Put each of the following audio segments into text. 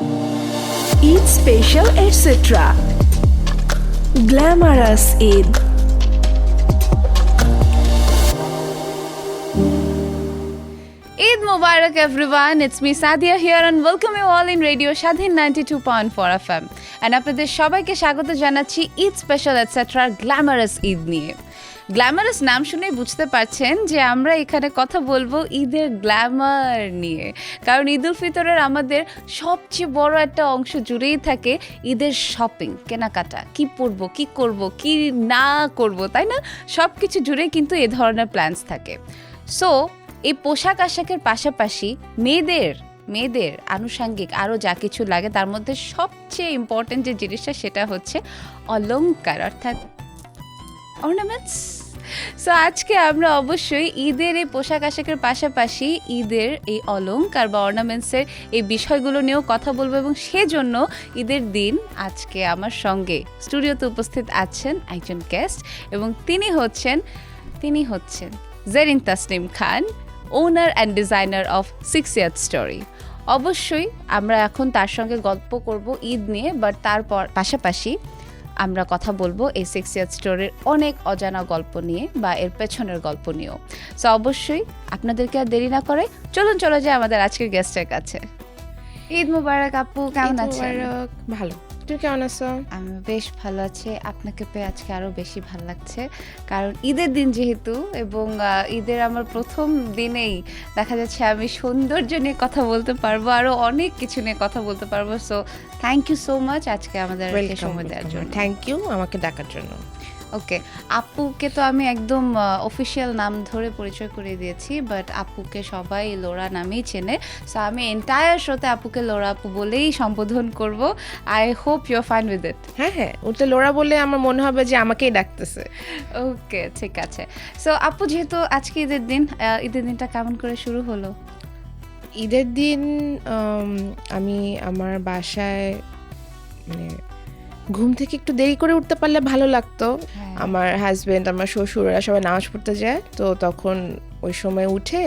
Eid Special etc. Glamorous Eid. Eid Mubarak everyone, it's me Sadia here and welcome you all in Radio Shadhin 92.4 FM. And আপনাদের সবাইকে স্বাগত জানাচ্ছি Eid special etcetera glamorous Eid নিয়ে glamorous নাম শুনেই বুঝতে পারছেন যে আমরা এখানে কথা বলব ঈদের গ্ল্যামার নিয়ে। কারণ ঈদ উল ফিতরের আমাদের সবচেয়ে বড় একটা অংশ জুড়েই থাকে ঈদের শপিং, কেনাকাটা। কি পরবো, কি করব, কি না করব, তাই না? সব কিছু জুড়েই কিন্তু এ ধরনের প্ল্যান্স থাকে। সো এই পোশাক আশাকের পাশাপাশি মেয়েদের মেয়েদের আনুষাঙ্গিক আরও যা কিছু লাগে, তার মধ্যে সবচেয়ে ইম্পর্টেন্ট যে জিনিসটা সেটা হচ্ছে অলংকার, অর্থাৎ অর্নামেন্টস সো আজকে আমরা অবশ্যই ঈদের এই পোশাক আশাকের পাশাপাশি ঈদের এই অলংকার বা অর্নামেন্টসের এই বিষয়গুলো নিয়েও কথা বলব এবং সেজন্য ঈদের দিন আজকে আমার সঙ্গে স্টুডিওতে উপস্থিত আছেন একজন গেস্ট এবং তিনি হচ্ছেন তিনি হচ্ছেন Zerin Tasnim Khan owner and designer of six year story অবশ্যই আমরা এখন তার সঙ্গে গল্প করব ঈদ নিয়ে বাট তারপর পাশাপাশি আমরা কথা বলব এই সিক্স ইয়ার স্টোরের অনেক অজানা গল্প নিয়ে বা এর পেছনের গল্প নিয়েও। সো অবশ্যই আপনাদেরকে আর দেরি না করে চলুন চলে যায় আমাদের আজকের গেস্টের কাছে। ঈদ মুবারক আপু কেমন আছে আছেন? ভালো। তুমি কেমন আছো? আমি বেশ ভালো আছি। আপনাকে পেয়ে আজকে আরও বেশি ভালো লাগছে। কারণ ঈদের দিন যেহেতু এবং ঈদের আমার প্রথম দিনেই দেখা যাচ্ছে আমি সৌন্দর্য নিয়ে কথা বলতে পারব আরও অনেক কিছু নিয়ে কথা বলতে পারব। So thank you so much আজকে আমাদের সময় দেওয়ার জন্য। থ্যাংক ইউ আমাকে ডাকার জন্য। ওকে আপুকে তো আমি একদম অফিসিয়াল নাম ধরে পরিচয় করে দিয়েছি বাট আপুকে সবাই লোরা নামেই চেনে। সো আমি এন্টায়ার শোতে আপুকে লোরা আপু বলেই সম্বোধন করব। I hope you fine with it হ্যাঁ হ্যাঁ উল্টে লোরা বলে আমার মনে হবে যে আমাকেই ডাকতেছে। ওকে ঠিক আছে। সো আপু যেহেতু আজকে ঈদের দিন ঈদের দিনটা কেমন করে শুরু হলো? ঈদের দিন আমি আমার বাসায় মানে ঘুম থেকে একটু দেরি করে উঠতে পারলে ভালো লাগতো। হ্যাঁ। আমার হাজবেন্ড আমার শ্বশুররা সবাই নামাজ পড়তে যায় তো তখন ওই সময় উঠে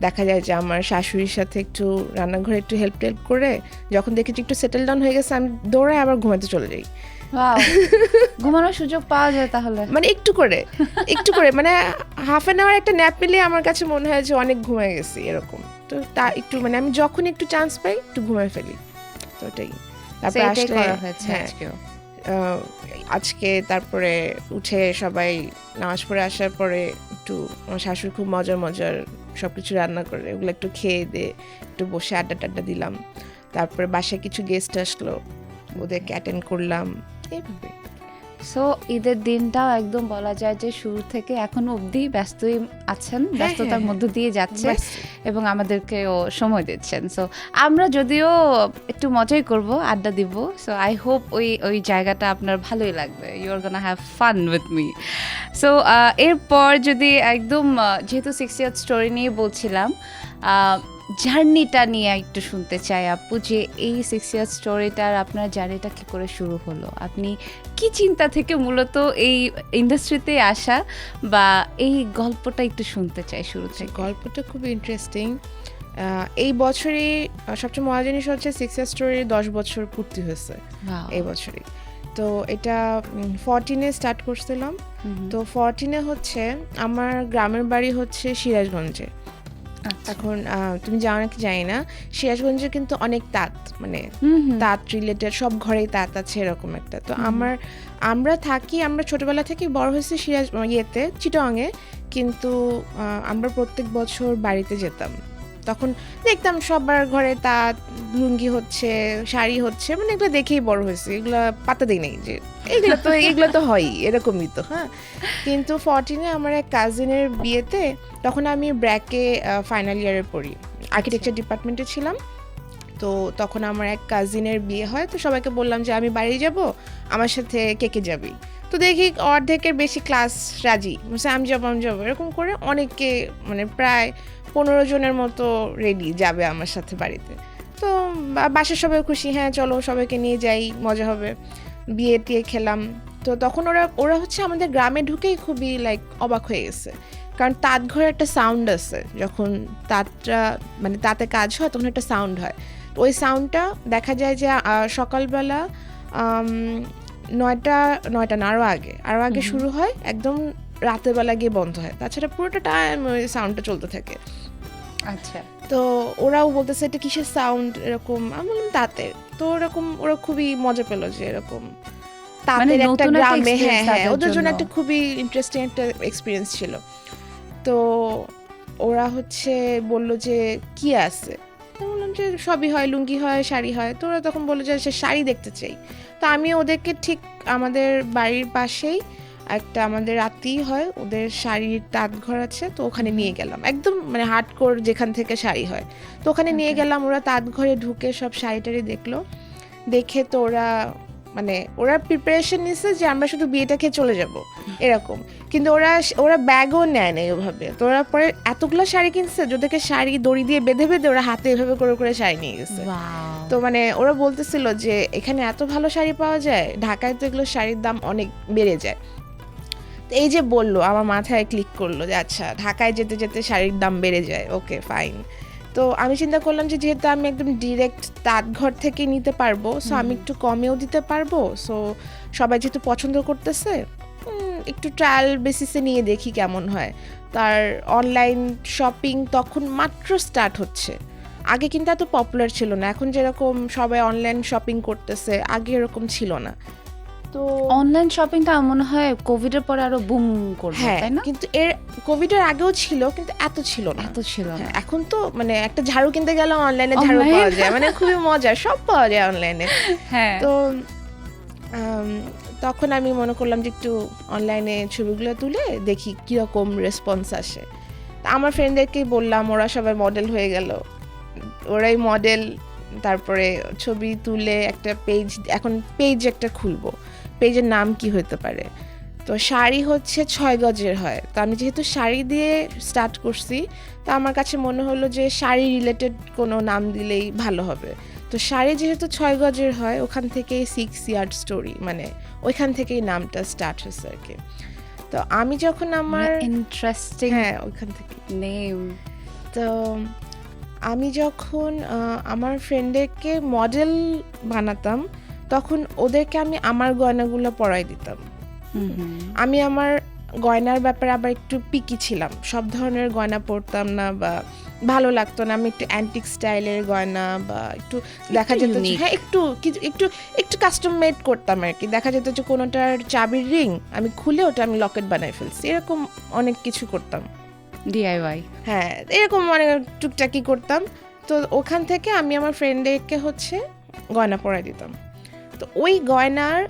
দেখা যায় যে আমার শাশুড়ির সাথে একটু রান্নাঘরে একটু হেল্প টেল্প করে যখন দেখেছি একটু সেটেল ডাউন হয়ে গেছে আমি দৌড়ায় আবার ঘুমাতে চলে যাই। ঘুমানোর সুযোগ পাওয়া যায় তাহলে। মানে একটু করে একটু করে মানে হাফ অ্যান আওয়ার একটা ন্যাপ পেলে আমার কাছে মনে হয় যে অনেক ঘুমিয়ে গেছি এরকম। তো তা একটু মানে আমি যখন একটু চান্স পাই একটু ঘুমিয়ে ফেলি তো ওটাই তারপরে আসলে হ্যাঁ, আজকে তারপরে উঠে সবাই নামাজ পড়ে আসার পরে একটু আমার শাশুড়ি খুব মজার মজার সব কিছু রান্না করে, ওগুলো একটু খেয়ে দিয়ে একটু বসে আড্ডা টাড্ডা দিলাম। তারপরে বাসায় কিছু গেস্ট আসলো, ওদেরকে অ্যাটেন্ড করলাম এইভাবে সো ঈদের দিনটাও একদম বলা যায় যে শুরু থেকে এখনও অবধি ব্যস্তই আছেন ব্যস্ততার হ্যাঁ, মধ্য দিয়ে যাচ্ছে। এবং আমাদেরকেও সময় দিচ্ছেন। সো আমরা যদিও একটু মজাই করব আড্ডা দিব। সো আই হোপ ওই ওই জায়গাটা আপনার ভালোই লাগবে। You are gonna have fun with me so এরপর যদি একদম যেহেতু সিক্স ইয়ার স্টোরি নিয়ে বলছিলাম জার্নিটা নিয়ে একটু শুনতে চাই আপু যে এই সিক্স ইয়ার স্টোরিটার আপনার জার্নিটা কি করে শুরু হলো? আপনি কি চিন্তা থেকে মূলত এই ইন্ডাস্ট্রিতে আসা বা এই গল্পটা একটু শুনতে চাই শুরু থেকে? গল্পটা খুব ইন্টারেস্টিং এই বছরই সবচেয়ে মজার জিনিস হচ্ছে সিক্স ইয়ার স্টোরি দশ বছর পূর্তি হয়েছে. এই বছরই। তো এটা ফরটিনে স্টার্ট করছিলাম। তো ফরটিনে হচ্ছে আমার গ্রামের বাড়ি হচ্ছে সিরাজগঞ্জে। এখন আহ, তুমি যাও নাকি যাই না সিরাজগঞ্জে কিন্তু অনেক তাঁত মানে। তাঁত রিলেটেড সব ঘরেই তাঁত আছে এরকম একটা। তো আমার আমরা থাকি আমরা ছোটবেলা থেকে বড় হয়েছি সিরাজ ইয়েতে চিটংয়ে কিন্তু আহ, আমরা প্রত্যেক বছর বাড়িতে যেতাম। তখন দেখতাম সবার ঘরে তাঁত লুঙ্গি হচ্ছে শাড়ি হচ্ছে মানে এগুলো দেখেই বড় হয়েছে। এগুলো পাতা দিই নেই যে এগুলো তো এগুলো তো হয়ই এরকমই তো হ্যাঁ। কিন্তু ফরটিনে আমার এক কাজিনের বিয়েতে তখন আমি ব্র্যাকে ফাইনাল ইয়ারে পড়ি। আর্কিটেকচার ডিপার্টমেন্টে ছিলাম। তো তখন আমার এক কাজিনের বিয়ে হয় তো সবাইকে বললাম যে আমি বাড়ি যাব আমার সাথে কে কে যাবি? তো দেখি অর্ধেকের বেশি ক্লাস রাজি। আমি যাব আমি যাব। এরকম করে অনেককে মানে প্রায় পনেরো জনের মতো রেডি যাবে আমার সাথে বাড়িতে। তো বা- বাসার সবাই খুশি হ্যাঁ চলো সবাইকে নিয়ে যাই মজা হবে। বিয়ে টিয়ে খেলাম। তো তখন ওরা ওরা হচ্ছে আমাদের গ্রামে ঢুকেই খুবই লাইক অবাক হয়ে গেছে। কারণ তাঁত ঘরে একটা সাউন্ড আছে। যখন তাঁতটা মানে তাতে কাজ হয় তখন একটা সাউন্ড হয়। ওই সাউন্ডটা দেখা যায় যে সকালবেলা নয়টা নয়টা না আরও আগে। আরও আগে শুরু হয় একদম রাতের বেলা গিয়ে বন্ধ হয়। তাছাড়া পুরোটা টাইম ওই সাউন্ডটা চলতে থাকে। আচ্ছা। তো ওরাও বলতেছে এটা কিসের সাউন্ড এরকম। আমি বললাম তাঁতের তো ওরকম ওরা খুবই মজা পেল যে এরকম তাঁতের একটা গ্রামে হ্যাঁ হ্যাঁ ওদের জন্য জন্য। একটা খুবই ইন্টারেস্টিং একটা এক্সপিরিয়েন্স ছিল। তো ওরা হচ্ছে বলল যে কি আছে? বললাম যে সবই হয় লুঙ্গি হয় শাড়ি হয়। তো ওরা তখন বলল যে সে শাড়ি দেখতে চাই। তো আমি ওদেরকে ঠিক আমাদের বাড়ির পাশেই একটা আমাদের আত্মীয় হয় ওদের শাড়ির তাঁত ঘর আছে তো ওখানে নিয়ে গেলাম। একদম মানে হার্ডকোর যেখান থেকে শাড়ি হয়। তো ওখানে নিয়ে গেলাম ওরা তাঁত ঘরে ঢুকে সব শাড়ি টাড়ি দেখল। দেখে তো ওরা মানে ওরা প্রিপারেশন নিছে যে আমরা শুধু বিয়েটা খেয়ে চলে যাব এরকম। কিন্তু ওরা ওরা ব্যাগও নেয় না ওভাবে। তো ওরা পরে এতগুলো শাড়ি কিনছে যাদেরকে শাড়ি দড়ি দিয়ে বেঁধে বেঁধে ওরা হাতে এভাবে করে করে শাড়ি নিয়ে গেছে। তো মানে ওরা বলতেছিল যে এখানে এত ভালো শাড়ি পাওয়া যায় ঢাকায় তো এগুলো শাড়ির দাম অনেক বেড়ে যায়। তো এই যে বলল আমার মাথায় ক্লিক করল যে আচ্ছা ঢাকায় যেতে যেতে শাড়ির দাম বেড়ে যায়। ওকে ফাইন তো আমি চিন্তা করলাম যে যেহেতু আমি একদম ডিরেক্ট তাঁত ঘর থেকে নিতে পারব সো আমি একটু কমেও দিতে পারব। সো সবাই যেহেতু পছন্দ করতেছে একটু ট্রায়াল বেসিসে নিয়ে দেখি কেমন হয়। তার অনলাইন শপিং তখন মাত্র স্টার্ট হচ্ছে। আগে কিন্তু এত পপুলার ছিল না এখন যেরকম সবাই অনলাইন শপিং করতেছে আগে এরকম ছিল না। তো অনলাইন শপিংটা মনে হয় কোভিড এর পরে আরও বুম করবে হ্যাঁ তাই না? কিন্তু এর কোভিডের আগেও ছিল কিন্তু এত ছিল না। এত ছিল না। হ্যাঁ, এখন তো মানে একটা ঝাড়ু কিনতে গেলে অনলাইনে ঝাড়ু পাওয়া যায় মানে খুবই মজা সব পাওয়া যায় অনলাইনে হ্যাঁ। তো তখন আমি মনে করলাম যে একটু অনলাইনে ছবিগুলো তুলে দেখি কীরকম রেসপন্স আসে। তা আমার ফ্রেন্ডদেরকেই বললাম ওরা সবাই মডেল হয়ে গেল। ওরাই মডেল তারপরে ছবি তুলে একটা পেজ এখন পেজ একটা খুলবো। পেজের নাম কি হতে পারে? তো শাড়ি হচ্ছে ছয় গজের হয়। তো আমি যেহেতু শাড়ি দিয়ে স্টার্ট করছি তো আমার কাছে মনে হলো যে শাড়ি রিলেটেড কোনো নাম দিলেই ভালো হবে। তো শাড়ি যেহেতু ছয় গজের হয় ওখান থেকেই সিক্স ইয়ার্ড স্টোরি মানে ওইখান থেকেই নামটা স্টার্ট হয়েছে আর কি। তো আমি যখন আমার ইন্টারেস্টিং হ্যাঁ ওইখান থেকে। নেম তো আমি যখন আমার ফ্রেন্ডদেরকে মডেল বানাতাম তখন ওদেরকে আমি আমার গয়নাগুলো পরাই দিতাম। আমি আমার গয়নার ব্যাপারে আবার একটু পিকি ছিলাম। সব ধরনের গয়না পরতাম না বা ভালো লাগতো না। আমি একটু অ্যান্টিক স্টাইলের গয়না বা একটু দেখা যেত হ্যাঁ একটু কিছু- একটু একটু কাস্টম মেড করতাম আর কি। দেখা যেত যে কোনোটার চাবির রিং আমি খুলে ওটা আমি লকেট বানাই ফেলছি। এরকম অনেক কিছু করতাম। ডিআইওয়াই হ্যাঁ এরকম মানে টুকটাকি করতাম। তো ওখান থেকে আমি আমার ফ্রেন্ডদেরকে হচ্ছে গয়না পরাই দিতাম। তো ওই গয়নার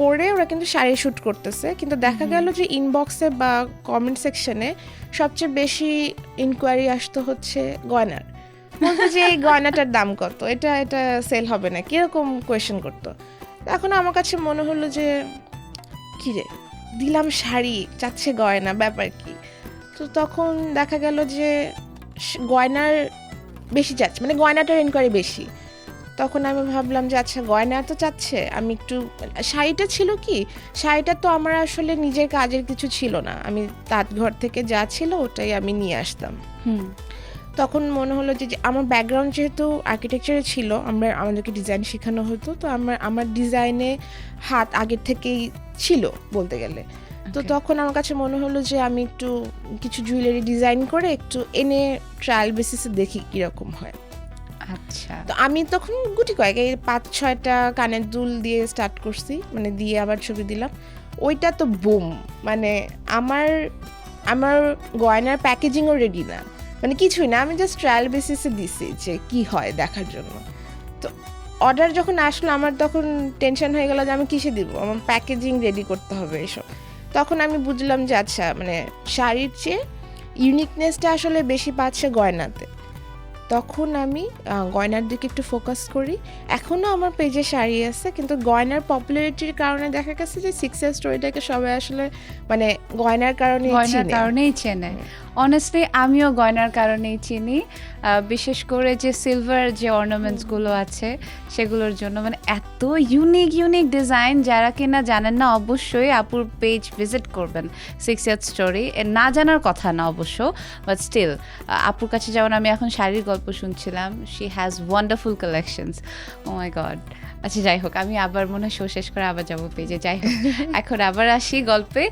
পরে ওরা কিন্তু শাড়ি শ্যুট করতেছে। কিন্তু দেখা গেল যে ইনবক্সে বা কমেন্ট সেকশনে সবচেয়ে বেশি ইনকোয়ারি আসতো হচ্ছে গয়নার। বলতো যে এই গয়নাটার দাম কত? এটা এটা সেল হবে না। কীরকম কোয়েশ্চেন করতো? এখন আমার কাছে মনে হলো যে কি রে? দিলাম শাড়ি চাচ্ছে গয়না ব্যাপার কি? তো তখন দেখা গেল যে গয়নার বেশি যাচ্ছে মানে গয়নাটার এনকোয়ারি বেশি। তখন আমি ভাবলাম যে আচ্ছা গয়না তো চাচ্ছে। আমি একটু শাড়িটা ছিল কি শাড়িটা তো আমার আসলে নিজের কাজের কিছু ছিল না। আমি তাঁত ঘর থেকে যা ছিল ওটাই আমি নিয়ে আসতাম। হুম। তখন মনে হলো যে যে আমার ব্যাকগ্রাউন্ড যেহেতু আর্কিটেকচারে ছিল আমরা আমাদেরকে ডিজাইন শেখানো হতো তো আমার আমার ডিজাইনে হাত আগের থেকেই ছিল বলতে গেলে। তো তখন আমার কাছে মনে হলো যে আমি একটু কিছু জুয়েলারি ডিজাইন করে একটু এনে ট্রায়াল বেসিসে দেখি কীরকম হয়। আচ্ছা। তো আমি তখন গুটি কয়েক, এই পাঁচ, ছয়টা কানের দুল দিয়ে স্টার্ট করছি মানে দিয়ে আবার ছবি দিলাম। ওইটা তো বুম মানে আমার আমার গয়নার প্যাকেজিংও রেডি না। মানে কিছুই না, আমি জাস্ট ট্রায়াল বেসিসে দিছি যে কি হয় দেখার জন্য। তো অর্ডার যখন আসলো, আমার তখন টেনশন হয়ে গেল যে আমি কিসে দিব? আমার প্যাকেজিং রেডি করতে হবে এসব। তখন আমি বুঝলাম যে আচ্ছা মানে শাড়ির চেয়ে ইউনিকনেসটা আসলে বেশি পাচ্ছে গয়নাতে। তখন আমি গয়নার দিকে একটু ফোকাস করি। এখনও আমার পেজে শাড়ি আছে কিন্তু গয়নার পপুলারিটির কারণে দেখা গেছে যে সিক্সের স্টোরিটাকে সবাই আসলে মানে গয়নার কারণে গয়নার কারণেই চেনে। অনেস্টলি আমিও গয়নার কারণেই চিনি। বিশেষ করে যে সিলভার যে অর্নামেন্টসগুলো আছে সেগুলোর জন্য মানে এত ইউনিক ইউনিক ডিজাইন যারা কিনা জানেন না অবশ্যই আপুর পেজ ভিজিট করবেন সিক্স ইয়ার স্টোরি না জানার কথা না অবশ্য বাট স্টিল আপুর কাছে যেমন আমি এখন শাড়ির গল্প শুনছিলাম she has wonderful collections oh my god আচ্ছা যাই হোক আমি আবার মনে হয় শো শেষ করে আবার যাব পেজে। যাই হোক এখন আবার আসি গল্পে।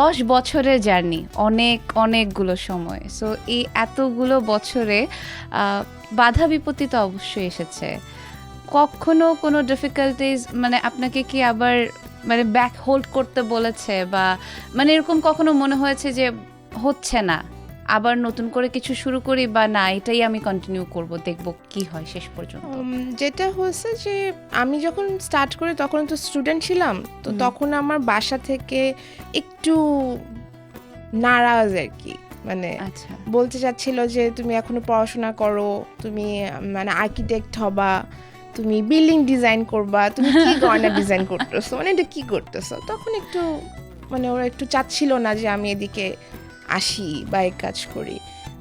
দশ বছরের জার্নি অনেক অনেকগুলো সময়। সো এই এতগুলো বছরে বাধা বিপত্তি তো অবশ্যই এসেছে। কখনো কোনো ডিফিকাল্টিজ মানে আপনাকে কি আবার মানে ব্যাক হোল্ড করতে বলেছে বা মানে এরকম কখনো মনে হয়েছে যে হচ্ছে না? আবার নতুন করে কিছু শুরু করি বা না এটাই আমি কন্টিনিউ করব দেখব কি হয় শেষ পর্যন্ত। যেটা হয়েছে যে আমি যখন স্টার্ট করি তখন তো স্টুডেন্ট ছিলাম তো তখন আমার বাসা থেকে একটু নারাজ আর কি মানে আচ্ছা। বলতে চাচ্ছিল যে তুমি এখনও পড়াশোনা করো তুমি মানে আর্কিটেক্ট হবা তুমি বিল্ডিং ডিজাইন করবা তুমি কি গয়না ডিজাইন করতেছো? মানে এটা কি করতেছো? তখন একটু মানে ওরা একটু চাচ্ছিল না যে আমি এদিকে আসি বা এই কাজ করি।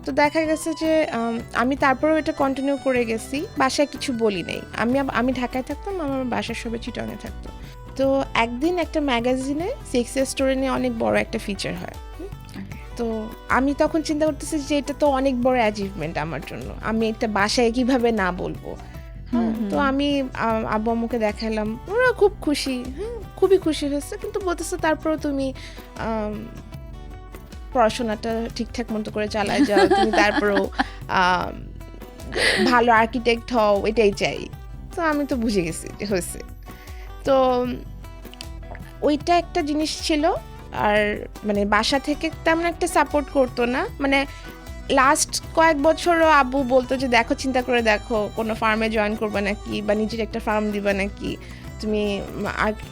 তো দেখা গেছে যে আমি তারপরেও এটা কন্টিনিউ করে গেছি বাসায় কিছু বলি নাই। আমি আমি ঢাকায় থাকতাম আমার বাসার সবাই চিটংয়ে থাকতো। তো একদিন একটা ম্যাগাজিনে সিক্স স্টোরি নিয়ে অনেক বড় একটা ফিচার হয়। তো আমি তখন চিন্তা করতেছি যে এটা তো অনেক বড় অ্যাচিভমেন্ট আমার জন্য। আমি এটা বাসায় কীভাবে না বলব? হ্যাঁ। তো আমি আব্বু আম্মুকে দেখালাম। ওরা খুব খুশি হ্যাঁ খুবই খুশি হয়েছে। কিন্তু বলতেছে তারপরেও তুমি পড়াশোনাটা ঠিকঠাক মতো করে চালায় যাও, তুমি তারপরেও ভালো আর্কিটেক্ট হও, এটাই চাই। তো আমি তো বুঝে গেছি যে হয়েছে। তো ওইটা একটা জিনিস ছিল, আর মানে বাসা থেকে তেমন একটা সাপোর্ট করতো না। মানে লাস্ট কয়েক বছরও আব্বু বলতো যে, দেখো, চিন্তা করে দেখো, কোনো ফার্মে জয়েন করবে নাকি, বা নিজের একটা ফার্ম দিবা নাকি? তুমি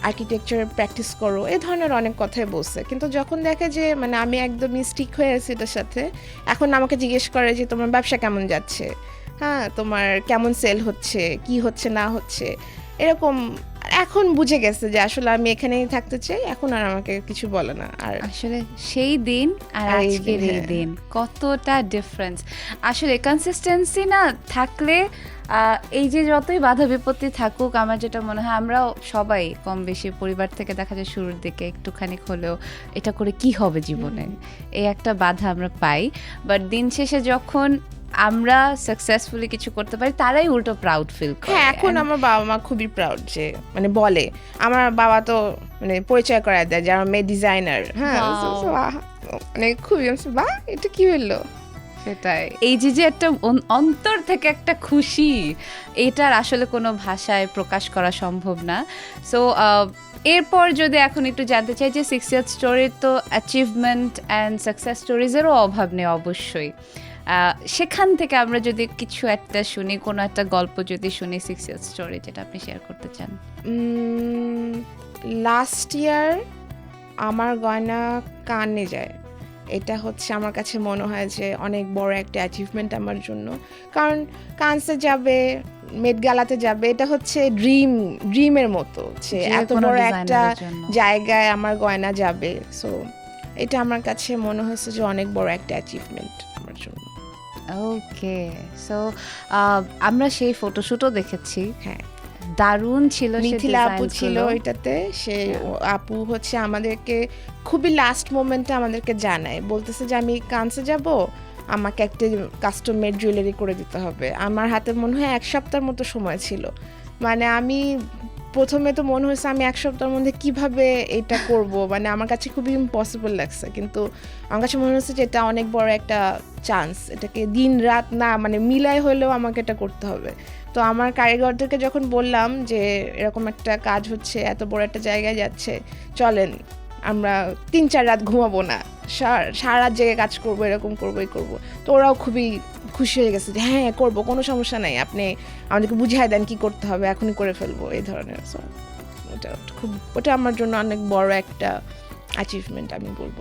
আর্কিটেকচার প্র্যাকটিস করো, এ ধরনের অনেক কথাই বলছে। কিন্তু যখন দেখে যে মানে আমি একদমই স্টিক হয়ে আছি এটার সাথে, এখন আমাকে জিজ্ঞেস করে যে, তোমার ব্যবসা কেমন যাচ্ছে? হ্যাঁ তোমার কেমন সেল হচ্ছে? কি হচ্ছে? না হচ্ছে? এরকম এখন বুঝে গেছে যে আসলে আমি এখানেই থাকতে চাই এখন আর আমাকে কিছু বলে না। আর আসলে সেই দিন আর আজকের এই হ্যাঁ। দিন কতটা ডিফারেন্স আসলে কনসিস্টেন্সি না থাকলে এই যে যতই বাধা বিপত্তি থাকুক আমার যেটা মনে হয় আমরাও সবাই কম বেশি পরিবার থেকে দেখা যায় শুরুর দিকে একটুখানি হলেও এটা করে কি হবে জীবনে? এই একটা বাধা আমরা পাই। বাট দিন শেষে যখন আমরা সাকসেসফুলি কিছু করতে পারি তারাই উল্টো প্রাউড ফিল করে হ্যাঁ এখন আমার বাবা মা খুবই প্রাউড যে মানে বলে। আমার বাবা তো মানে পরিচয় করায় দেয় যে আমার মেয়ে ডিজাইনার হ্যাঁ মানে খুবই বাহ এটা কি হলো? সেটাই। এই যে যে একটা অন্তর থেকে একটা খুশি এটার আসলে কোনো ভাষায় প্রকাশ করা সম্ভব না। সো এরপর যদি এখন একটু জানতে চাই যে সিক্স ইয়ার স্টোরির তো অ্যাচিভমেন্ট অ্যান্ড সাকসেস স্টোরিজেরও অভাব নেই অবশ্যই। সেখান থেকে আমরা যদি কিছু একটা শুনি কোনো একটা গল্প যদি শুনি সিক্স ইয়ার স্টোরি যেটা আপনি শেয়ার করতে চান। লাস্ট ইয়ার আমার গয়না কানে যায়। এটা হচ্ছে আমার কাছে মনে হয় যে অনেক বড় একটা অ্যাচিভমেন্ট আমার জন্য। কারণ কানসে যাবে মেট গালাতে যাবে এটা হচ্ছে ড্রিম ড্রিমের মতো যে এত বড় একটা জায়গায় আমার গয়না যাবে। সো এটা আমার কাছে মনে হয়েছে যে অনেক বড় একটা অ্যাচিভমেন্ট আমার জন্য। ওকে সো আমরা সেই ফটোশুটও দেখেছি। হ্যাঁ। দারুণ ছিল মিথিলা আপু ছিল। এটাতে সে আপু হচ্ছে আমাদেরকে খুবই লাস্ট মোমেন্টে আমাদেরকে জানায়। বলতেছে যে আমি কানসে যাব আমাকে একটা কাস্টম মেড জুয়েলারি করে দিতে হবে। আমার হাতে মনে হয় এক সপ্তাহের মতো সময় ছিল। মানে আমি প্রথমে তো মনে হয়েছে আমি এক সপ্তাহের মধ্যে কীভাবে এটা করব? মানে আমার কাছে খুবই ইম্পসিবল লাগছে। কিন্তু আমার কাছে মনে হচ্ছে যে এটা অনেক বড় একটা চান্স এটাকে দিন রাত না মানে মিলাই হলেও আমাকে এটা করতে হবে। তো আমার কারিগরদেরকে যখন বললাম যে এরকম একটা কাজ হচ্ছে, এত বড় একটা জায়গায় যাচ্ছে, চলেন, আমরা তিন চার রাত ঘুমাবো না। সারা জেগে কাজ করব, এরকম করব এই করব। তো ওরাও খুবই খুশি হয়ে গেছে যে হ্যাঁ করব, কোনো সমস্যা নাই। আপনি আমাদেরকে বুঝিয়ে দেন কি করতে হবে, এখনই করে ফেলব এই ধরনের। সো ওটা খুব, ওটা আমার জন্য অনেক বড় একটা অ্যাচিভমেন্ট আমি বলব।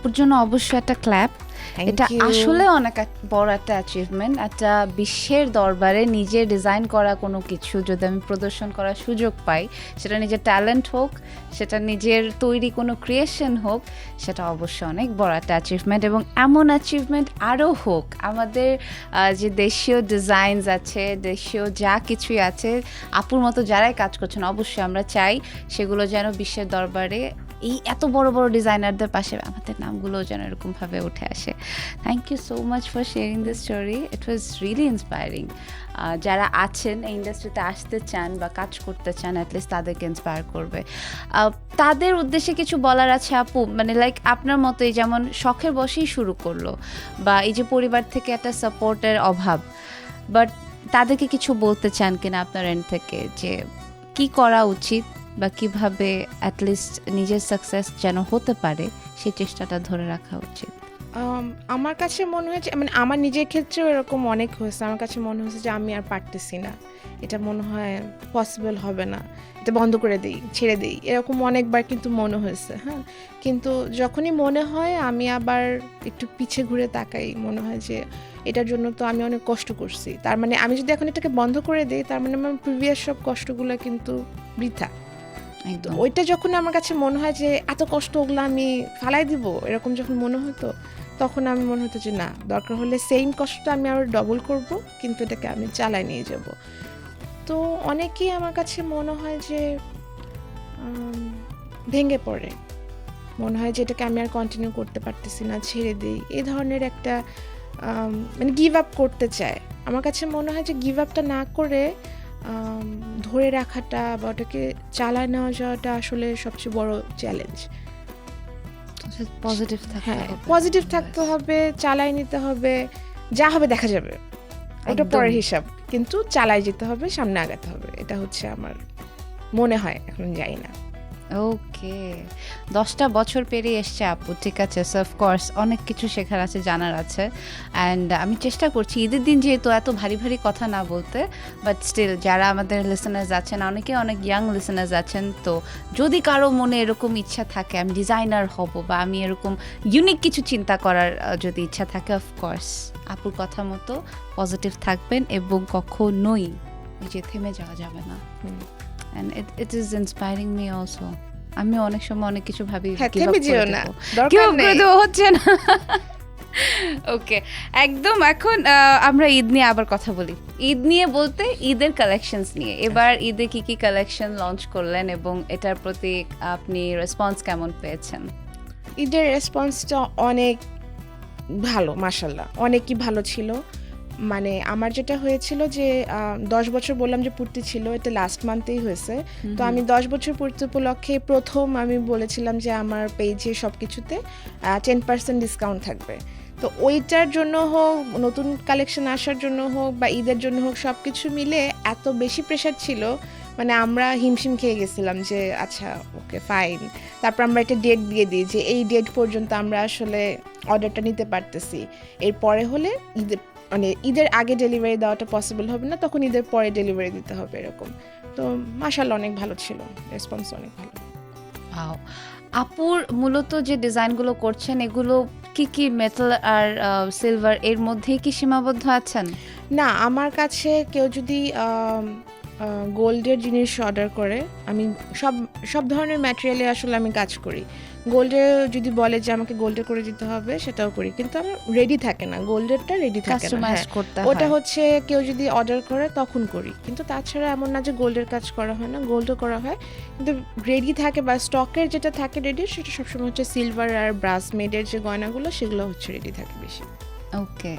আপুর জন্য অবশ্যই একটা ক্ল্যাপ এটা আসলে অনেক বড় একটা অ্যাচিভমেন্ট একটা বিশ্বের দরবারে নিজে ডিজাইন করা কোনো কিছু যদি আমি প্রদর্শন করার সুযোগ পাই সেটা নিজের ট্যালেন্ট হোক সেটা নিজের তৈরি কোনো ক্রিয়েশন হোক সেটা অবশ্যই অনেক বড় একটা অ্যাচিভমেন্ট এবং এমন অ্যাচিভমেন্ট আরও হোক। আমাদের যে দেশীয় ডিজাইনস আছে দেশীয় যা কিছুই আছে আপুর মতো যারাই কাজ করছেন অবশ্যই আমরা চাই সেগুলো যেন বিশ্বের দরবারে এই এত বড় বড় ডিজাইনারদের পাশে আমাদের নামগুলো যেন এরকমভাবে উঠে আসে। Thank you so much for sharing this story it was really inspiring যারা আছেন এই ইন্ডাস্ট্রিতে আসতে চান বা কাজ করতে চান অ্যাটলিস্ট তাদেরকে ইন্সপায়ার করবে। তাদের উদ্দেশ্যে কিছু বলার আছে আপু? মানে লাইক আপনার মতোই যেমন শখের বসেই শুরু করল বা এই যে পরিবার থেকে একটা সাপোর্টের অভাব বাট তাদেরকে কিছু বলতে চান কিনা আপনার এন্ড থেকে যে কি করা উচিত? বা কীভাবে অ্যাটলিস্ট নিজের সাকসেস যেন হতে পারে, সেই চেষ্টাটা ধরে রাখা উচিত। আমার কাছে মনে হয়েছে মানে আমার নিজের ক্ষেত্রেও এরকম অনেক হয়েছে। আমার কাছে মনে হয়েছে যে, আমি আর পারতেছি না। এটা মনে হয় পসিবল হবে না। এটা বন্ধ করে দিই, ছেড়ে দিই। এরকম অনেকবার কিন্তু মনে হয়েছে হ্যাঁ? কিন্তু যখনই মনে হয়, আমি আবার একটু পিছে ঘুরে তাকাই, মনে হয় যে, এটার জন্য তো আমি অনেক কষ্ট করছি। তার মানে আমি যদি এখন এটাকে বন্ধ করে দিই, তার মানে আমার প্রিভিয়াস সব কষ্টগুলো কিন্তু বৃথা। একদম। ওইটা যখন আমার কাছে মনে হয় যে এত কষ্ট ওগুলো আমি ফালাই দিব, এরকম যখন মনে হতো, তখন আমি মনে হতো যে না, দরকার হলে সেম কষ্টটা আমি আরও ডবল করব, কিন্তু এটাকে আমি চালাই নিয়ে যাব। তো অনেকেই আমার কাছে মনে হয় যে ভেঙে পড়ে। মনে হয় যে এটাকে আমি আর কন্টিনিউ করতে পারতেছি না, ছেড়ে দিই। এই ধরনের একটা মানে গিভ আপ করতে চায়। আমার কাছে মনে হয় যে গিভ আপটা না করে ধরে রাখাটা বা ওটাকে চালায় নেওয়া যাওয়াটা আসলে সবচেয়ে বড় চ্যালেঞ্জ পজিটিভ হ্যাঁ। পজিটিভ থাকতে হবে চালাই নিতে হবে যা হবে দেখা যাবে। ওটা পরের হিসাব। কিন্তু চালাই যেতে হবে সামনে আগাতে হবে। এটা হচ্ছে আমার মনে হয় এখন যাই না। ওকে দশটা বছর পেরিয়ে এসছে আপু, ঠিক আছে? কোর্স অনেক কিছু শেখার আছে, জানার আছে। অ্যান্ড আমি চেষ্টা করছি, ঈদের দিন যেহেতু এত ভারী ভারী কথা না বলতে বাট স্টিল যারা আমাদের লিসেনার্স আছেন, অনেকে অনেক ইয়াং লিসেনার্স আছেন, তো যদি কারও মনে এরকম ইচ্ছা থাকে, আমি ডিজাইনার হব বা আমি এরকম ইউনিক কিছু চিন্তা করার যদি ইচ্ছা থাকে অফকোর্স আপুর কথা মতো পজিটিভ থাকবেন এবং কখনোই যে থেমে যাওয়া যাবে না। And it it is inspiring me also আমি অনেক সময় অনেক কিছু ভাবি হ্যাঁ না। হচ্ছে না। ওকে একদম এখন আমরা ঈদ নিয়ে আবার কথা বলি। ঈদ নিয়ে বলতে ঈদের কালেকশনস নিয়ে। এবার ঈদে কি কি কালেকশন লঞ্চ করলেন এবং এটার প্রতি আপনি রেসপন্স কেমন পেয়েছেন? ঈদের রেসপন্সটা অনেক ভালো মাসাল্লাহ অনেকই ভালো ছিল। মানে আমার যেটা হয়েছিল যে দশ বছর বললাম যে পূর্তি ছিল এটা লাস্ট মান্থেই হয়েছে। তো আমি দশ বছর পূর্তি উপলক্ষে প্রথম আমি বলেছিলাম যে আমার পেজে সব কিছুতে টেন পার্সেন্ট ডিসকাউন্ট থাকবে। তো ওইটার জন্য হোক নতুন কালেকশন আসার জন্য হোক বা ঈদের জন্য হোক সব কিছু মিলে এত বেশি প্রেশার ছিল মানে আমরা হিমশিম খেয়ে গেছিলাম যে আচ্ছা ওকে ফাইন তারপর আমরা একটা ডেট দিয়ে দিই যে এই ডেট পর্যন্ত আমরা আসলে অর্ডারটা নিতে পারতেছি। এরপরে হলে ঈদের মানে ঈদের আগে ডেলিভারি দেওয়াটা পসিবল হবে না তখন ঈদের পরে ডেলিভারি দিতে হবে এরকম। তো মাসাল্লাহ অনেক ভালো ছিল রেসপন্স অনেক ভালো. আপুর মূলত যে ডিজাইনগুলো করছেন এগুলো কি কি মেটাল আর সিলভার এর মধ্যেই কি সীমাবদ্ধ আছেন? না আমার কাছে কেউ যদি গোল্ডের জিনিস অর্ডার করে আমি সব সব ধরনের ম্যাটেরিয়ালে আসলে আমি কাজ করি। গোল্ডের যদি বলে যে আমাকে গোল্ডের করে দিতে হবে সেটাও করি। কিন্তু আমার রেডি থাকে না গোল্ডেরটা রেডি থাকে না হ্যাঁ। ওটা হচ্ছে কেউ যদি অর্ডার করে তখন করি। কিন্তু তাছাড়া এমন না যে গোল্ডের কাজ করা হয় না গোল্ডও করা হয়। কিন্তু রেডি থাকে বা স্টকের যেটা থাকে রেডি সেটা সবসময় হচ্ছে সিলভার আর ব্রাস মেডের যে গয়নাগুলো সেগুলো হচ্ছে রেডি থাকে বেশি। ওকে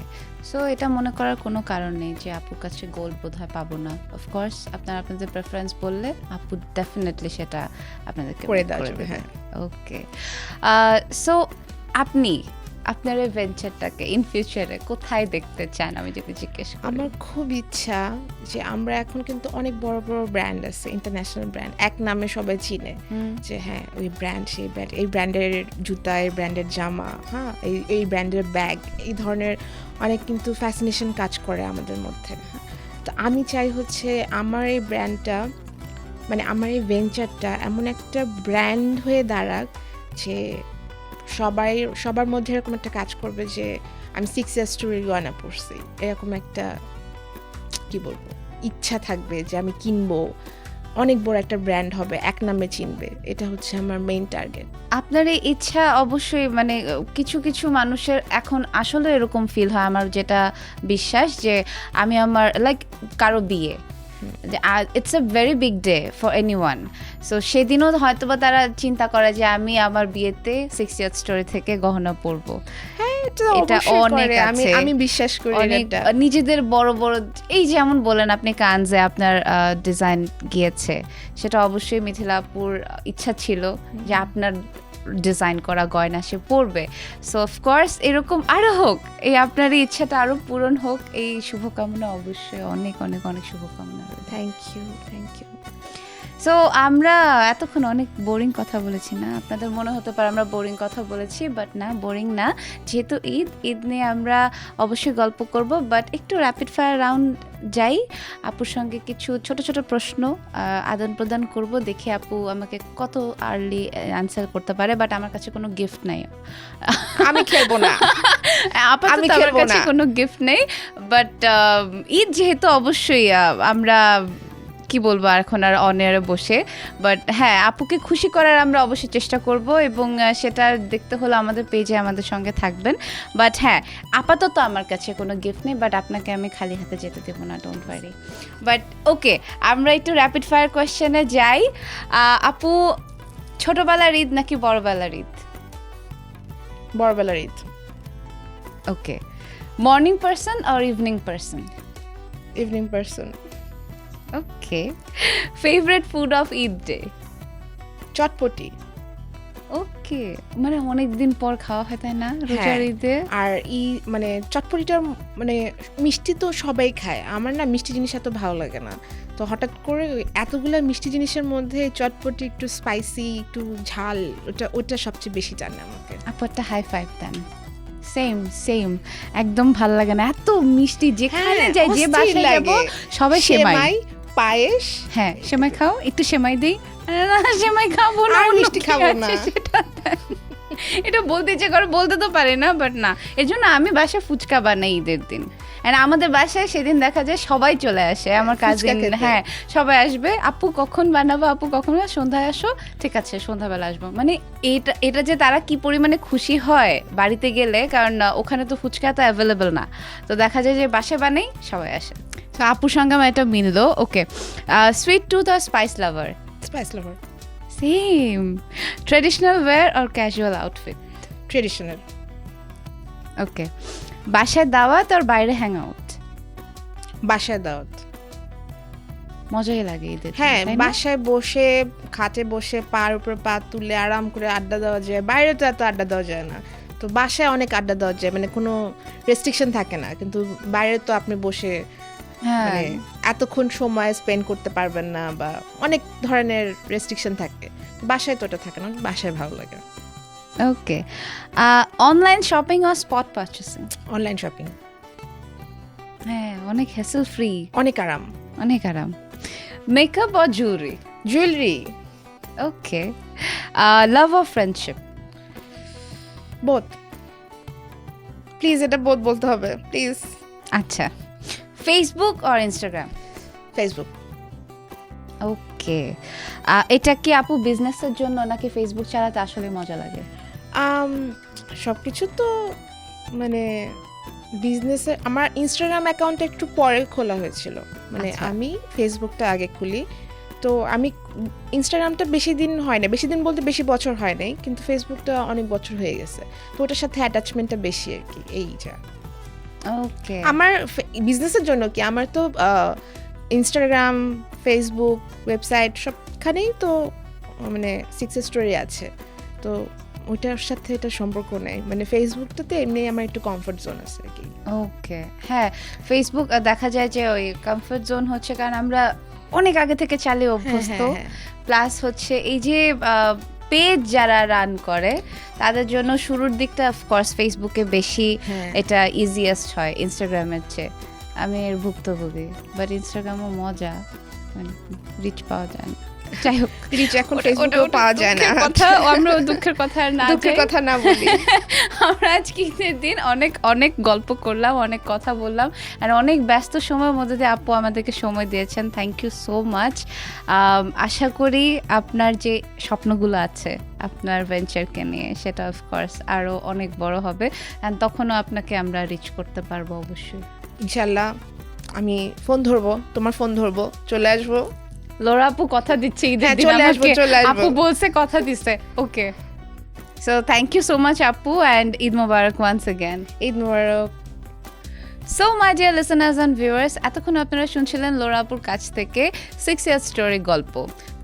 সো এটা মনে করার কোনো কারণ নেই যে আপুর কাছে গোল্ড বোধহয় পাবো না। অফকোর্স আপনারা আপনাদের প্রেফারেন্স বললে আপু ডেফিনেটলি সেটা আপনাদেরকে করে দেওয়া যাবে, হ্যাঁ। ওকে সো আপনি আপনার এই ভেঞ্চারটাকে ইন ফিউচারে কোথায় দেখতে চান? আমি যদি জিজ্ঞেস করি। আমার খুব ইচ্ছা যে আমরা এখন কিন্তু অনেক বড় বড় ব্র্যান্ড আছে ইন্টারন্যাশনাল ব্র্যান্ড এক নামে সবাই চিনে যে হ্যাঁ ওই ব্র্যান্ড সেই ব্র্যান্ড এই ব্র্যান্ডের জুতা এই ব্র্যান্ডের জামা হ্যাঁ এই এই ব্র্যান্ডের ব্যাগ এই ধরনের অনেক কিন্তু ফ্যাসিনেশন কাজ করে আমাদের মধ্যে। তো আমি চাই হচ্ছে আমার এই ব্র্যান্ডটা মানে আমার এই ভেঞ্চারটা এমন একটা ব্র্যান্ড হয়ে দাঁড়াক যে সবাই, সবার মধ্যে এরকম একটা কাজ করবে যে আমি সিক্স ইয়ার্স টু রিওয়ানা পড়ছি এরকম একটা, কি বলব, ইচ্ছা থাকবে যে আমি কিনবো অনেক বড় একটা ব্র্যান্ড হবে এক নামে চিনবে। এটা হচ্ছে আমার মেইন টার্গেট আপনার এই ইচ্ছা অবশ্যই মানে কিছু কিছু মানুষের এখন আসলে এরকম ফিল হয় আমার যেটা বিশ্বাস যে আমি আমার লাইক কারও বিয়ে। It's a very big day for anyone so সেদিনও হয়তো বা তারা চিন্তা করে যে আমি আমার বিয়েতে সিক্স ইয়ার স্টোরি থেকে গহনা পরবো। এটা এটা অনেক আমি বিশ্বাস করি এটা। নিজেদের বড় বড় এই যেমন বলেন আপনি কানজে আপনার ডিজাইন গিয়েছে সেটা অবশ্যই মিথিলাপুর ইচ্ছা ছিল যে আপনার ডিজাইন করা গয়না সে পরবে। সো অফকোর্স এরকম আরও হোক এই আপনার ইচ্ছাটা আরও পূরণ হোক এই শুভকামনা অবশ্যই অনেক অনেক অনেক শুভকামনা thank you thank you so আমরা এতক্ষণ অনেক বোরিং কথা বলেছি না? আপনাদের মনে হতে পারে আমরা বোরিং কথা বলেছি বাট না বোরিং না। যেহেতু ঈদ ঈদ নিয়ে আমরা অবশ্যই গল্প করব বাট একটু র্যাপিড ফায়ার রাউন্ড যাই। আপুর সঙ্গে কিছু ছোট ছোট প্রশ্ন আদান প্রদান করব। দেখে আপু আমাকে কত আর্লি অ্যান্সার করতে পারে বাট আমার কাছে কোনো গিফট নাই। আমি খেলব না। আপাতত আমার কাছে। কোনো গিফট নেই বাট ঈদ যেহেতু অবশ্যই আমরা কি বলব এখন আর অনেয়ারে বসে। বাট হ্যাঁ আপুকে খুশি করার আমরা অবশ্যই চেষ্টা করব এবং সেটা দেখতে হলে আমাদের পেজে আমাদের সঙ্গে থাকবেন। বাট হ্যাঁ আপাতত আমার কাছে কোনো গিফট নেই বাট আপনাকে আমি খালি হাতে যেতে দেবো না ডোন্ট ওয়ারি বাট ওকে আমরা একটু র্যাপিড ফায়ার কোয়েশ্চেনে যাই। আপু ছোটবেলার ঈদ নাকি বড়বেলার ঈদ? বড়বেলার Eid. Okay morning person R evening person evening person okay favourite food of Eid day chotpoti. Okay মানে অনেক দিন পর খাওয়া হয় তাই না? রোজার হ্যাঁ। ঈদে আর ই মানে চটপটিটার মানে মিষ্টি তো সবাই খায়। আমার না মিষ্টি জিনিস এত ভালো লাগে না। তো হঠাৎ করে এতগুলা মিষ্টি জিনিসের মধ্যে চটপটি একটু স্পাইসি একটু ঝাল ওটা ওটা সবচেয়ে বেশি জানে আমাকে। আপু একটা হাই ফাইভ দেন। সেম সেম একদম ভালো লাগে না। এত মিষ্টি যেখানে হ্যাঁ, যাই যে বাসায় যাব। সবাই সেমাই পায়েস হ্যাঁ সেমাই খাও একটু সেমাই দিই না সেমাই খাব না মিষ্টি খাব না। সেটা। এটা বলতে ইচ্ছে করে বলতে তো পারে না বাট না। এই জন্য আমি বাসায় ফুচকা বানাই ঈদের দিন। And আমাদের বাসায় সেদিন দেখা যায় সবাই চলে আসে। আমার কাজিন খেতে। হ্যাঁ সবাই আসবে। আপু কখন বানাবো? আপু কখন সন্ধ্যায় আসো। ঠিক আছে সন্ধ্যাবেলা আসব। মানে এটা এটা যে তারা কি পরিমাণে খুশি হয় বাড়িতে গেলে কারণ ওখানে তো ফুচকা তো অ্যাভেলেবেল না। তো দেখা যায় যে বাসায় বানাই সবাই আসে। তো আপুর সঙ্গে আমার এটা মিললো ওকে সুইট টুথ আর spice lover spice lover same traditional wear আর ক্যাজুয়াল আউটফিট ট্রেডিশনাল ওকে বাসায় দাওয়াত আর বাইরে হ্যাং আউট বাসায় দাওয়াত মজাই লাগে ঈদের হ্যাঁ? বাসায় বসে খাটে বসে পার উপর পা তুলে আরাম করে আড্ডা দেওয়া যায়। বাইরে তো এত আড্ডা দেওয়া যায় না। তো বাসায় অনেক আড্ডা দেওয়া যায় মানে কোনো রেস্ট্রিকশন থাকে না। কিন্তু বাইরে তো আপনি বসে হ্যাঁ মানে এতক্ষণ সময় স্পেন্ড করতে পারবেন না বা অনেক ধরনের রেস্ট্রিকশন থাকে। বাসায় তো ওটা থাকে না বাসায় ভালো লাগে। ওকে অনলাইন শপিং আর স্পট পারচেসিং অনলাইন শপিং হ্যাঁ অনেক হ্যাসেল ফ্রি অনেক আরাম। অনেক আরাম। Makeup R jewellery jewellery okay love of friendship বোধ প্লিজ এটা বোধ বলতে হবে। প্লিজ আচ্ছা। ফেসবুক আর ইনস্টাগ্রাম ফেসবুক ওকে এটা কি আপু বিজনেসের জন্য নাকি ফেসবুক চালাতে আসলে মজা লাগে? সব কিছু তো মানে বিজনেসে আমার ইনস্টাগ্রাম অ্যাকাউন্ট একটু পরে খোলা হয়েছিল। মানে আচ্ছা। আমি ফেসবুকটা আগে খুলি। তো আমি ইনস্টাগ্রামটা বেশি দিন হয় না বেশি দিন বলতে বেশি বছর হয় নাই। কিন্তু ফেসবুকটা অনেক বছর হয়ে গেছে। তো ওটার সাথে অ্যাটাচমেন্টটা বেশি আর কি। এই যা। ওকে আমার বিজনেসের জন্য কি? আমার তো ইনস্টাগ্রাম ফেসবুক ওয়েবসাইট সবখানেই তো মানে সিক্সেস স্টোরি আছে। তো ওইটার সাথে এটা সম্পর্ক নেই। মানে ফেসবুকটাতে এমনি আমার একটু কমফোর্ট জোন আছে আর কি। ওকে হ্যাঁ ফেসবুক দেখা যায় যে ওই কমফোর্ট জোন হচ্ছে কারণ আমরা অনেক আগে থেকে চালিয়ে অভ্যস্ত। হ্যাঁ, প্লাস হচ্ছে এই যে পেজ যারা রান করে তাদের জন্য শুরুর দিকটা অফকোর্স ফেসবুকে বেশি হ্যাঁ। এটা ইজিয়েস্ট হয় ইনস্টাগ্রামের চেয়ে। আমি এর ভুক্তভোগী বাট ইনস্টাগ্রামও মজা মানে রিচ পাওয়া যায় না। যাই হোক রিচ এখন ফেসবুকেও পাওয়া যায় না। কথা আমরা দুঃখের কথা না দুঃখের কথা না বলি। আমরা আজকে ঈদের দিন অনেক অনেক গল্প করলাম অনেক কথা বললাম আর অনেক ব্যস্ত সময়ের মধ্যে দিয়ে আপু আমাদেরকে সময় দিয়েছেন। থ্যাংক ইউ সো মাচ আশা করি আপনার যে স্বপ্নগুলো আছে আপনার ভেঞ্চারকে নিয়ে সেটা অফকোর্স আরও অনেক বড় হবে অ্যান্ড তখনও আপনাকে আমরা রিচ করতে পারব অবশ্যই। ইনশাল্লাহ আমি ফোন ধরবো তোমার ফোন ধরবো চলে আসব। লোরা আপু কথা দিচ্ছে ঈদের হ্যাঁ, দিন চলে আসব, আমাকে। আপু বলছে কথা দিছে okay so thank you so much আপু and Eid Mubarak once again. Eid Mubarak so my dear listeners and viewers এতক্ষণ আপনারা শুনছিলেন লোরাপুর কাছ থেকে সিক্স ইয়ার স্টোরি গল্প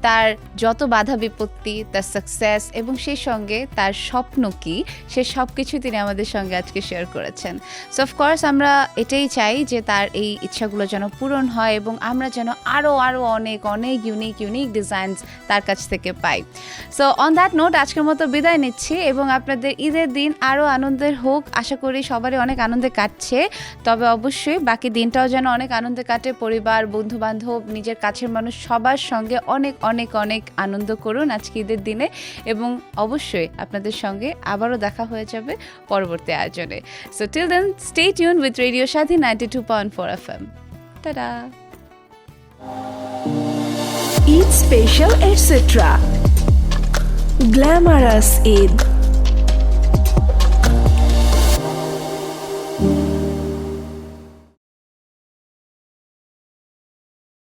তার যত বাধা বিপত্তি, তার সাকসেস এবং সেই সঙ্গে তার স্বপ্ন কি, সে সব কিছু তিনি আমাদের সঙ্গে আজকে শেয়ার করেছেন। সো অফকোর্স আমরা এটাই চাই যে তার এই ইচ্ছাগুলো যেন পূরণ হয় এবং আমরা যেন আরও আরও অনেক অনেক ইউনিক ইউনিক ডিজাইনস তার কাছ থেকে পাই। সো অন দ্যাট নোট আজকের মতো বিদায় নিচ্ছি এবং আপনাদের ঈদের দিন আরও আনন্দের হোক। আশা করি সবারই অনেক আনন্দে কাটছে। তবে অবশ্যই বাকি দিনটাও যেন অনেক আনন্দে কাটে। পরিবার বন্ধু বান্ধব নিজের কাছের মানুষ, সবার সঙ্গে অনেক অনেক অনেক আনন্দ করুন আজকে ঈদের দিনে এবং অবশ্যই আপনাদের সঙ্গে আবারও দেখা হয়ে যাবে পরবর্তী আয়োজনে। So till then stay tune with radio Shadhin ninety two point four F M tata Eid special etcetera glamorous Eid